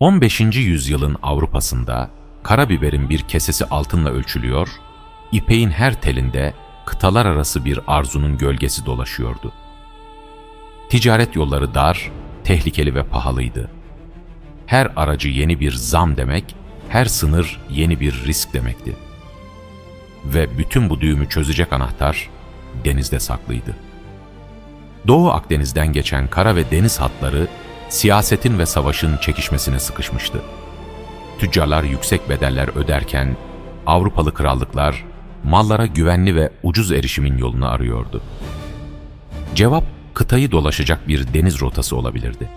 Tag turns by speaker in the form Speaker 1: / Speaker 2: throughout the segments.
Speaker 1: 15. yüzyılın Avrupa'sında karabiberin bir kesesi altınla ölçülüyor, ipeğin her telinde kıtalar arası bir arzunun gölgesi dolaşıyordu. Ticaret yolları dar, tehlikeli ve pahalıydı. Her aracı yeni bir zam demek, her sınır yeni bir risk demekti. Ve bütün bu düğümü çözecek anahtar denizde saklıydı. Doğu Akdeniz'den geçen kara ve deniz hatları siyasetin ve savaşın çekişmesine sıkışmıştı. Tüccarlar yüksek bedeller öderken Avrupalı krallıklar mallara güvenli ve ucuz erişimin yolunu arıyordu. Cevap kıtayı dolaşacak bir deniz rotası olabilirdi.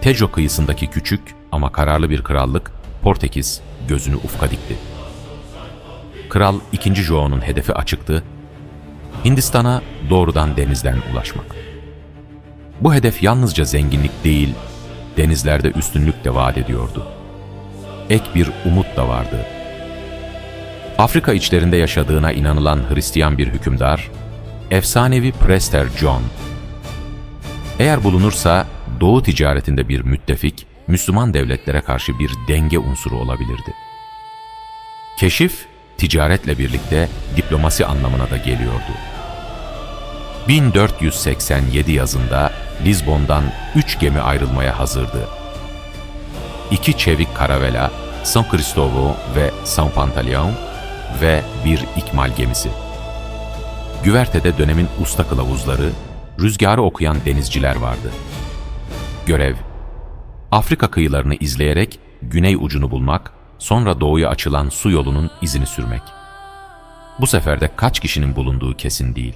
Speaker 1: Tejo kıyısındaki küçük ama kararlı bir krallık Portekiz gözünü ufka dikti. Kral 2. João'nun hedefi açıktı. Hindistan'a doğrudan denizden ulaşmak. Bu hedef yalnızca zenginlik değil, denizlerde üstünlük de vaat ediyordu. Ek bir umut da vardı. Afrika içlerinde yaşadığına inanılan Hristiyan bir hükümdar, efsanevi Prester John. Eğer bulunursa Doğu ticaretinde bir müttefik, Müslüman devletlere karşı bir denge unsuru olabilirdi. Keşif, ticaretle birlikte diplomasi anlamına da geliyordu. 1487 yazında Lizbon'dan üç gemi ayrılmaya hazırdı. İki çevik karavela, San Cristóvão ve San Pantaleão ve bir ikmal gemisi. Güvertede dönemin usta kılavuzları, rüzgarı okuyan denizciler vardı. Görev, Afrika kıyılarını izleyerek güney ucunu bulmak, sonra doğuya açılan su yolunun izini sürmek. Bu seferde kaç kişinin bulunduğu kesin değil.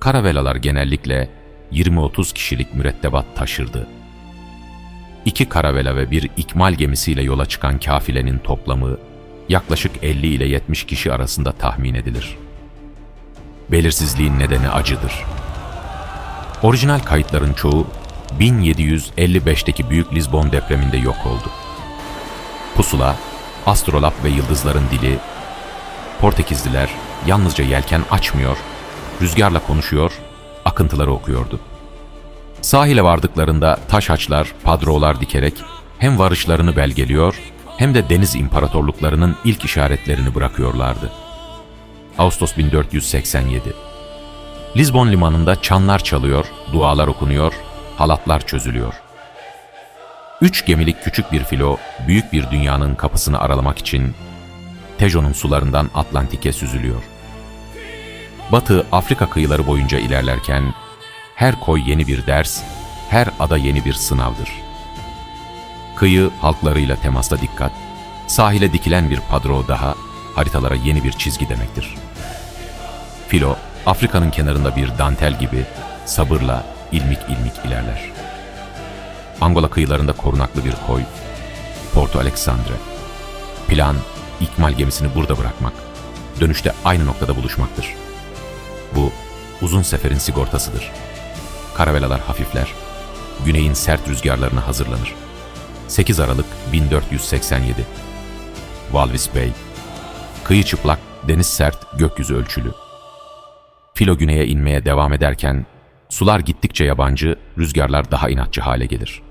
Speaker 1: Karavelalar genellikle 20-30 kişilik mürettebat taşırdı. İki karavela ve bir ikmal gemisiyle yola çıkan kafilenin toplamı yaklaşık 50 ile 70 kişi arasında tahmin edilir. Belirsizliğin nedeni acıdır. Orijinal kayıtların çoğu 1755'teki Büyük Lizbon depreminde yok oldu. Pusula, astrolab ve yıldızların dili, Portekizliler yalnızca yelken açmıyor, rüzgarla konuşuyor, akıntıları okuyordu. Sahile vardıklarında taş haçlar, padrolar dikerek hem varışlarını belgeliyor hem de deniz imparatorluklarının ilk işaretlerini bırakıyorlardı. Ağustos 1487 Lizbon limanında çanlar çalıyor, dualar okunuyor, halatlar çözülüyor. Üç gemilik küçük bir filo, büyük bir dünyanın kapısını aralamak için Tejo'nun sularından Atlantik'e süzülüyor. Batı Afrika kıyıları boyunca ilerlerken her koy yeni bir ders, her ada yeni bir sınavdır. Kıyı halklarıyla temasta dikkat, sahile dikilen bir padro daha haritalara yeni bir çizgi demektir. Filo, Afrika'nın kenarında bir dantel gibi sabırla ilmik ilmik ilerler. Angola kıyılarında korunaklı bir koy, Porto Alexandre. Plan, ikmal gemisini burada bırakmak, dönüşte aynı noktada buluşmaktır. Bu, uzun seferin sigortasıdır. Karavelalar hafifler, güneyin sert rüzgarlarına hazırlanır. 8 Aralık 1487 Walvis Bay Kıyı çıplak, deniz sert, gökyüzü ölçülü. Filo güneye inmeye devam ederken, sular gittikçe yabancı, rüzgarlar daha inatçı hale gelir.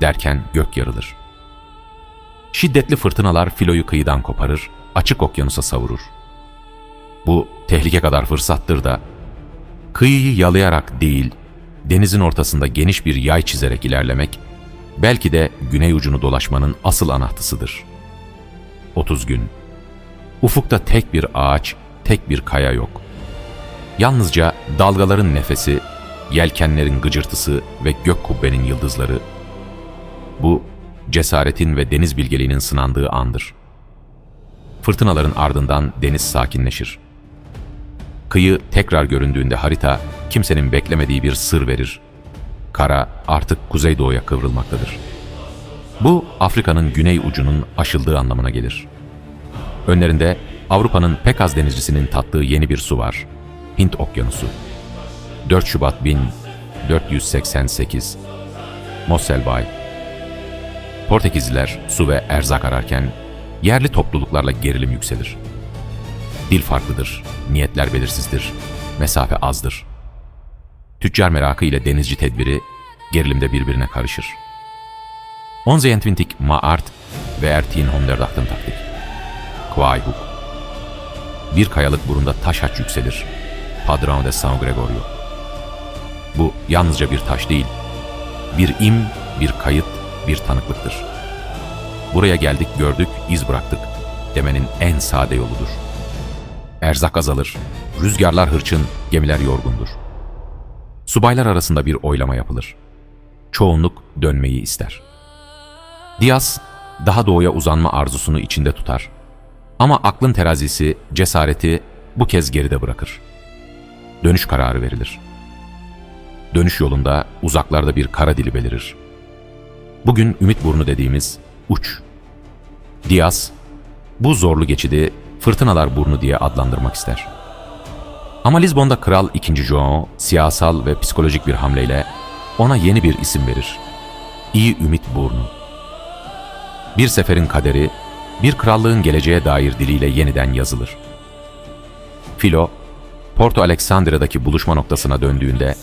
Speaker 1: Derken gök yarılır. Şiddetli fırtınalar filoyu kıyıdan koparır, açık okyanusa savurur. Bu tehlike kadar fırsattır da, kıyıyı yalayarak değil, denizin ortasında geniş bir yay çizerek ilerlemek, belki de güney ucunu dolaşmanın asıl anahtısıdır. 30 gün. Ufukta tek bir ağaç, tek bir kaya yok. Yalnızca dalgaların nefesi, yelkenlerin gıcırtısı ve gök kubbenin yıldızları. Bu, cesaretin ve deniz bilgeliğinin sınandığı andır. Fırtınaların ardından deniz sakinleşir. Kıyı tekrar göründüğünde harita kimsenin beklemediği bir sır verir. Kara artık kuzeydoğuya kıvrılmaktadır. Bu Afrika'nın güney ucunun aşıldığı anlamına gelir. Önlerinde Avrupa'nın pek az denizcisinin tattığı yeni bir su var. Hint Okyanusu. 4 Şubat 1488 Mossel Bay Portekizliler su ve erzak ararken yerli topluluklarla gerilim yükselir. Dil farklıdır, niyetler belirsizdir, mesafe azdır. Tüccar merakı ile denizci tedbiri gerilimde birbirine karışır. 11 Maart ve Ertin 118 taktik. Quaybuk. Bir kayalık burunda taş haç yükselir. Padron de San Gregorio. Bu yalnızca bir taş değil. Bir im, bir kayıt, bir tanıklıktır. Buraya geldik, gördük, iz bıraktık demenin en sade yoludur. Erzak azalır, rüzgarlar hırçın, gemiler yorgundur. Subaylar arasında bir oylama yapılır. Çoğunluk dönmeyi ister. Diaz daha doğuya uzanma arzusunu içinde tutar. Ama aklın terazisi, cesareti bu kez geride bırakır. Dönüş kararı verilir. Dönüş yolunda uzaklarda bir kara dili belirir. Bugün Ümit Burnu dediğimiz uç. Diaz bu zorlu geçidi Fırtınalar Burnu diye adlandırmak ister. Ama Lizbon'da Kral 2. João siyasal ve psikolojik bir hamleyle ona yeni bir isim verir. İyi Ümit Burnu. Bir seferin kaderi, bir krallığın geleceğe dair diliyle yeniden yazılır. Filo, Porto Alexandria'daki buluşma noktasına döndüğünde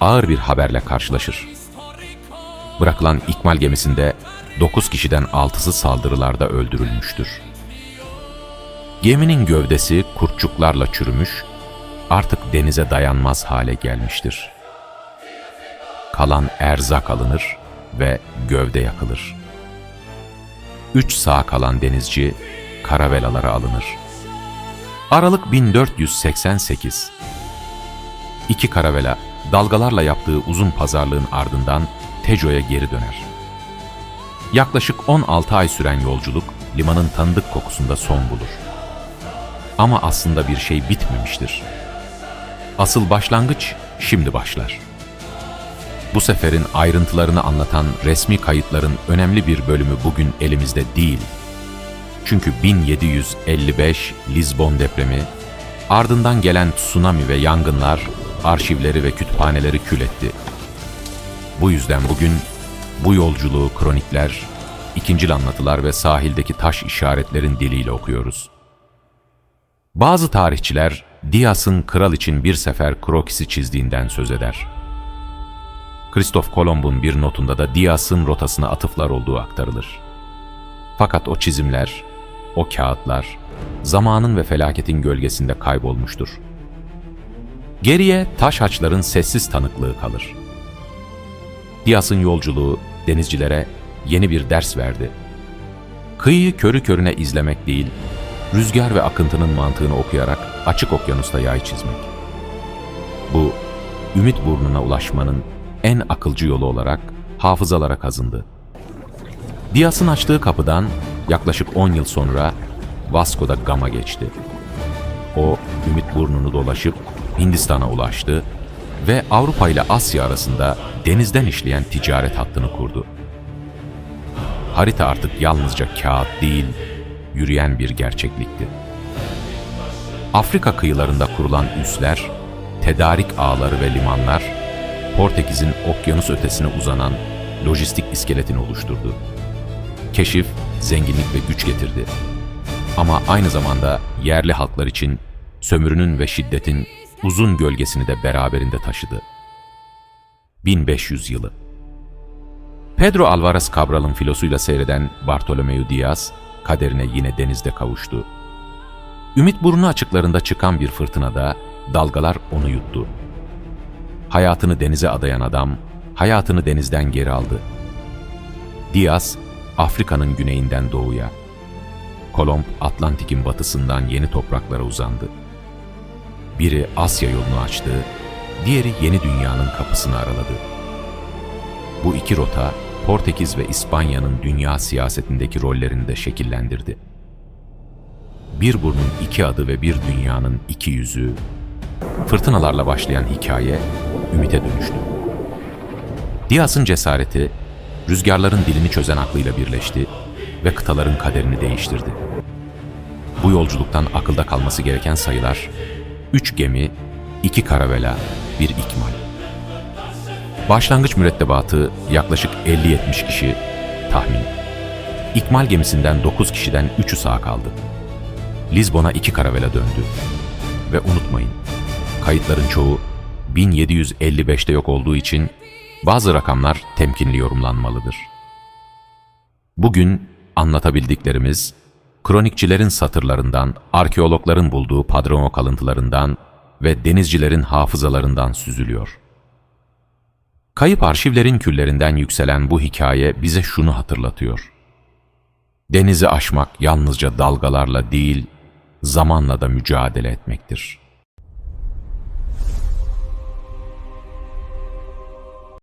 Speaker 1: ağır bir haberle karşılaşır. Bırakılan ikmal gemisinde 9 kişiden 6'sı saldırılarda öldürülmüştür. Geminin gövdesi kurtçuklarla çürümüş, artık denize dayanmaz hale gelmiştir. Kalan erzak alınır ve gövde yakılır. Üç sağ kalan denizci karavelalara alınır. Aralık 1488. İki karavela dalgalarla yaptığı uzun pazarlığın ardından Tejo'ya geri döner. Yaklaşık 16 ay süren yolculuk limanın tanıdık kokusunda son bulur. Ama aslında bir şey bitmemiştir. Asıl başlangıç şimdi başlar. Bu seferin ayrıntılarını anlatan resmi kayıtların önemli bir bölümü bugün elimizde değil. Çünkü 1755 Lizbon depremi, ardından gelen tsunami ve yangınlar arşivleri ve kütüphaneleri kül etti. Bu yüzden bugün bu yolculuğu kronikler, ikincil anlatılar ve sahildeki taş işaretlerin diliyle okuyoruz. Bazı tarihçiler Dias'ın kral için bir sefer krokisi çizdiğinden söz eder. Kristof Kolomb'un bir notunda da Dias'ın rotasına atıflar olduğu aktarılır. Fakat o çizimler, o kağıtlar, zamanın ve felaketin gölgesinde kaybolmuştur. Geriye taş haçların sessiz tanıklığı kalır. Dias'ın yolculuğu denizcilere yeni bir ders verdi. Kıyıyı körü körüne izlemek değil, rüzgar ve akıntının mantığını okuyarak açık okyanusta yay çizmek. Bu, ümit burnuna ulaşmanın en akılcı yolu olarak hafızalara kazındı. Dias'ın açtığı kapıdan yaklaşık 10 yıl sonra Vasco da Gama geçti. O, ümit burnunu dolaşıp Hindistan'a ulaştı ve Avrupa ile Asya arasında denizden işleyen ticaret hattını kurdu. Harita artık yalnızca kağıt değil, yürüyen bir gerçeklikti. Afrika kıyılarında kurulan üsler, tedarik ağları ve limanlar, Portekiz'in okyanus ötesine uzanan lojistik iskeletini oluşturdu. Keşif, zenginlik ve güç getirdi. Ama aynı zamanda yerli halklar için sömürünün ve şiddetin uzun gölgesini de beraberinde taşıdı. 1500 yılı Pedro Alvarez Cabral'ın filosuyla seyreden Bartolomeu Diaz, kaderine yine denizde kavuştu. Ümit burnu açıklarında çıkan bir fırtınada dalgalar onu yuttu. Hayatını denize adayan adam, hayatını denizden geri aldı. Diaz, Afrika'nın güneyinden doğuya, Kolomb Atlantik'in batısından yeni topraklara uzandı. Biri Asya yolunu açtı, diğeri yeni dünyanın kapısını araladı. Bu iki rota Portekiz ve İspanya'nın dünya siyasetindeki rollerini de şekillendirdi. Bir burnun iki adı ve bir dünyanın iki yüzü, fırtınalarla başlayan hikaye ümite dönüştü. Diaz'ın cesareti, rüzgarların dilini çözen aklıyla birleşti ve kıtaların kaderini değiştirdi. Bu yolculuktan akılda kalması gereken sayılar, üç gemi, iki karavela, bir ikmal. Başlangıç mürettebatı yaklaşık 50-70 kişi tahmin. İkmal gemisinden 9 kişiden 3'ü sağ kaldı. Lizbon'a iki karavela döndü. Ve unutmayın, kayıtların çoğu 1755'te yok olduğu için bazı rakamlar temkinli yorumlanmalıdır. Bugün anlatabildiklerimiz, kronikçilerin satırlarından, arkeologların bulduğu padron kalıntılarından ve denizcilerin hafızalarından süzülüyor. Kayıp arşivlerin küllerinden yükselen bu hikaye bize şunu hatırlatıyor. Denizi aşmak yalnızca dalgalarla değil, zamanla da mücadele etmektir.''